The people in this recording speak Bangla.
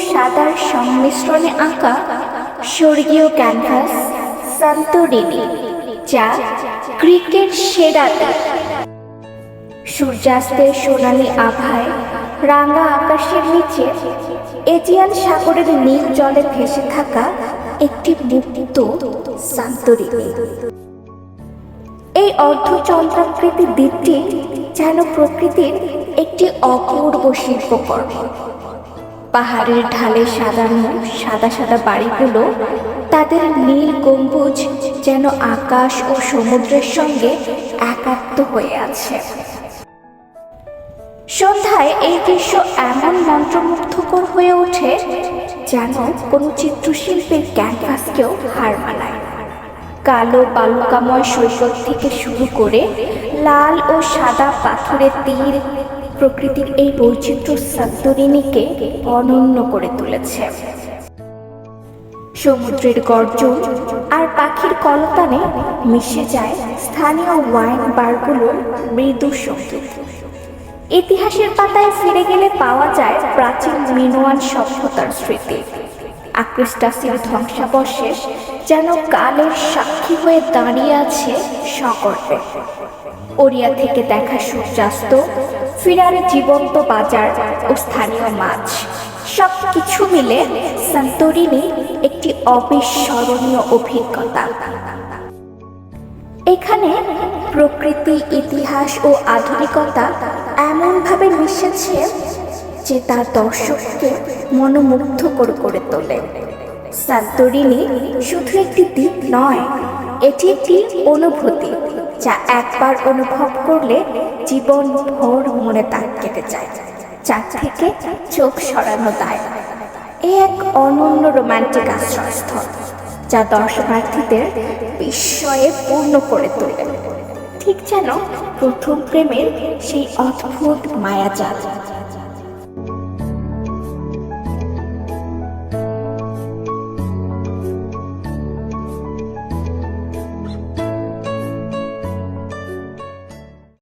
সাদার সংমিশ্রণে আঁকা স্বর্গীয় ক্যানভাস সান্তরিনি যা ক্রিকেট সেরা সূর্যাস্তের সোনালি আভায় রাঙা আকাশের নিচে এজিয়ান সাগরের নীল জলে ভেসে থাকা একটি মুক্ত সান্তরিনি এই অর্ধচন্দ্রাকৃতি দ্বীপটি যেন প্রকৃতির একটি অপূর্ব শিল্পকর্ম। পাহাড়ের ঢালে সাজানো সাদা সাদা বাড়িগুলো, তাদের নীল গম্বুজ যেন আকাশ ও সমুদ্রের সঙ্গে একাত্ম হয়ে আছে। সন্ধ্যায় এই দৃশ্য এমন মন্ত্রমুগ্ধকর হয়ে ওঠে যেন কোনো চিত্রশিল্পের ক্যানভাসকেও হার মানায়। কালো বালুকাময় সৈকত থেকে শুরু করে লাল ও সাদা পাথরের তীর প্রকৃতির এই বৈচিত্র্য সান্তরিনীকে অনন্য করে তুলেছে। সমুদ্রের গর্জন আর পাখির কলতানে মিশে যায় স্থানীয় ওয়াইন বারগুলোর মৃদু সংগীত ইতিহাসের পাতায় ফিরে গেলে পাওয়া যায় প্রাচীন মিনোয়ান সভ্যতার স্মৃতি। আক্রিস্টাসের ধ্বংসাবশেষ যেন কালের সাক্ষী হয়ে দাঁড়িয়ে আছে সকর্পে ওড়িয়া থেকে দেখা সূর্যাস্ত, ফিরার জীবন্ত বাজার ও স্থানীয় মাছ। সব কিছু মিলে সান্তরিনী একটি অবিস্মরণীয় অভিজ্ঞতা। এখানে প্রকৃতি, ইতিহাস ও আধুনিকতা এমনভাবে মিশেছে যে তার দর্শককে মনোমুগ্ধ করে করে তোলে। সান্তরিনী শুধু একটি দ্বীপ নয়, এটি একটি অনুভূতি। যা একবার অনুভব করলে জীবন ভোর মনে দাগ কেটে যায়। যার থেকে চোখ সরানো দায়। এ এক অনন্য রোমান্টিক আশ্রয়স্থল, যা দর্শনার্থীদের বিস্ময়ে পূর্ণ করে তোলে। ঠিক যেন প্রথম প্রেমের সেই অদ্ভুত মায়াজাল।